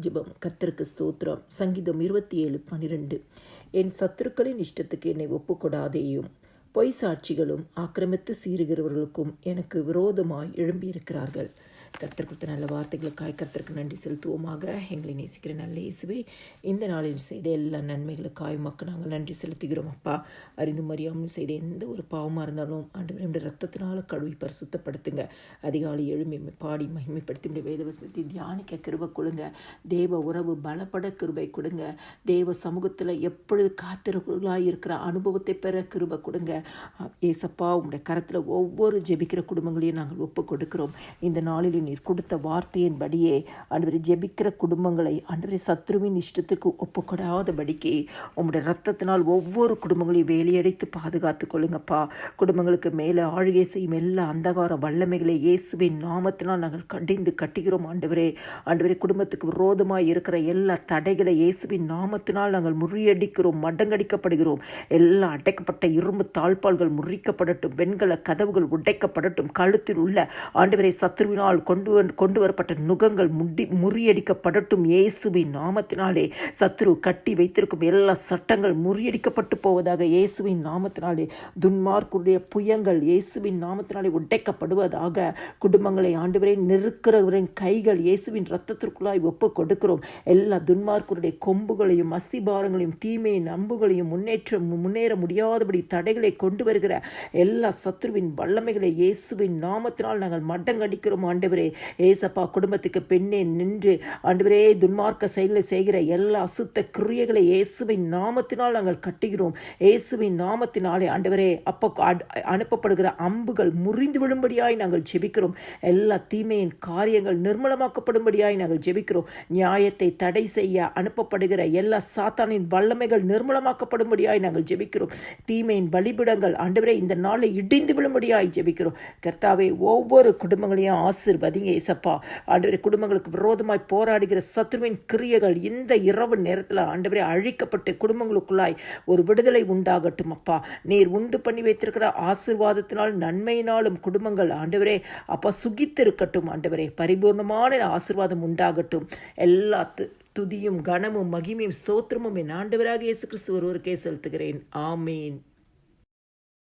ஜிபம். கர்த்தருக்கு ஸ்தோத்திரம். சங்கீதம் இருபத்தி ஏழு பன்னிரெண்டு என் சத்துருக்களின் இஷ்டத்துக்கு என்னை ஒப்புக்கொடாதேயும். பொய் சாட்சிகளும் ஆக்கிரமித்து சீறுகிறவர்களுக்கும் எனக்கு விரோதமாய் எழும்பியிருக்கிறார்கள். கத்தர் கொடுத்த நல்ல வார்த்தைகளுக்காய் கர்த்தருக்கு நன்றி செலுத்துவோமாக. எங்களை நேசிக்கிற நல்ல இயேசுவே இந்த நாளில் செய்த எல்லா நன்மைகளுக்காய் மக்கள் நாங்கள் நன்றி செலுத்துகிறோம் அப்பா. அறிந்து மறியாமல் செய்த எந்த ஒரு பாவமாக இருந்தாலும் ஆண்டு ரெண்டு ரத்தத்தினால் கழுவி பரிசுத்தப்படுத்துங்க. அதிகாலை எழுமை பாடி மகிமைப்படுத்தி வேத வேதவசனத்தை தியானிக்க கிருபை கொடுங்க. தேவ உறவு பலப்பட கிருபை கொடுங்க. தேவ சமூகத்தில் எப்பொழுது காத்திருக்கலாய் இருக்கிற அனுபவத்தை பெற கிருபை கொடுங்க. ஏசப்பா உங்களுடைய கரத்தில் ஒவ்வொரு ஜெபிக்கிற குடும்பங்களையும் நாங்கள் ஒப்பு கொடுக்கிறோம் இந்த நாளில் நீர் கொடுத்த வார்த்தையின்படியே அன்றைய ஜெபிக்கிற குடும்பங்களை அன்றைய சத்ருவின் இஷ்டத்துக்கு ஒப்புக்கொடாதபடிக்கு உங்களுடைய ரத்தத்தினால் ஒவ்வொரு குடும்பங்களையும் வேலையடைத்து பாதுகாத்து கொள்ளுங்கப்பா. குடும்பங்களுக்கு மேலே ஆழ்கை செய்யும் எல்லா அந்தகார வல்லமைகளை இயேசுவின் நாமத்தினால் நாங்கள் கடிந்து கட்டுகிறோம் ஆண்டவரே. ஆண்டவரே குடும்பத்துக்கு விரோதமாக இருக்கிற எல்லா தடைகளை இயேசுவின் நாமத்தினால் நாங்கள் முறியடிக்கிறோம் மடங்கடிக்கப்படுகிறோம். எல்லா அடைக்கப்பட்ட இரும்பு தாழ்பால்கள் முறிக்கப்படட்டும் வெண்கல கதவுகள் உடைக்கப்படட்டும் கழுத்தில் உள்ள ஆண்டவரை சத்ருவினால் கொண்டு வந்து- கொண்டு வரப்பட்ட நுகங்கள் முடி முறியடிக்கப்படட்டும். இயேசுவின் நாமத்தினாலே சத்ரு கட்டி வைத்திருக்கும் எல்லா சட்டங்கள் முறியடிக்கப்பட்டு போவதாக இயேசுவின் நாமத்தினாலே துன்மார்க்குடைய புயங்கள் இயேசுவின் நாமத்தினாலே உடைக்கப்படுவதாக குடும்பங்களை ஆண்டவரை நெருக்கிறவரின் கைகள் இயேசுவின் ரத்தத்திற்குள்ளாய் ஒப்பு கொடுக்கிறோம் எல்லா துன்மார்க்குடைய கொம்புகளையும் அஸ்திபாரங்களையும் தீமையின் அம்புகளையும் முன்னேற்றம் முன்னேற முடியாதபடி தடைகளை கொண்டு வருகிற எல்லா சத்ருவின் வல்லமைகளை இயேசுவின் நாமத்தினால் நாங்கள் மட்டங்கடிக்கிறோம் ஆண்டவரே. ஏசப்பா குடும்பத்துக்கு பெண்ணே நின்று ஆண்டவரே துன்மார்க்க செயல்களை செய்கிற எல்லா அசுத்த கிரியைகளை இயேசுவின் நாமத்தினால் நாங்கள் கட்டுகிறோம். இயேசுவின் நாமத்தினாலே ஆண்டவரே அப்போ அனுப்பப்படுகிற அம்புகள் முறிந்து விடும்படியாய் நாங்கள் ஜெபிக்கிறோம். எல்லா தீமையின் காரியங்கள் நிர்மலமாக்கப்படும்படியாய் நாங்கள் ஜெபிக்கிறோம். நியாயத்தை தடை செய்ய அனுப்பப்படுகிற எல்லா சாத்தானின் வல்லமைகள் நிர்மலமாக்கப்படும்படியாய் நாங்கள் ஜெபிக்கிறோம். தீமையின் பலிபிடங்கள் ஆண்டவரே இந்த நாளை இடிந்து விழும்படியாய் ஜெபிக்கிறோம். கர்த்தாவே ஒவ்வொரு குடும்பங்களையும் ஆசிர்வதிங்க ஏசப்பா ஆண்டவரே குடும்பங்களுக்கு விரோதமாய் போராடுகிற சத்ருவின் கிரியைகள் இந்த இரவு நேரத்தில் ஆண்டவரே அழிக்கப்பட்டு குடும்பங்களுக்குள்ளாய் ஒரு விடுதலை உண்டாகட்டும் அப்பா. நீர் உண்டு பண்ணி வைத்திருக்கிற ஆசிர்வாதத்தினால் நன்மையினாலும் குடும்பங்கள் ஆண்டவரே அப்பா சுகித்திருக்கட்டும் ஆண்டவரே. பரிபூர்ணமான ஆசிர்வாதம் உண்டாகட்டும். எல்லா து- துதியும் கனமும் மகிமையும் ஸ்தோத்திரமும் என் ஆண்டவராக இயேசு கிறிஸ்து ஒருவருக்கே செலுத்துகிறேன். ஆமீன்.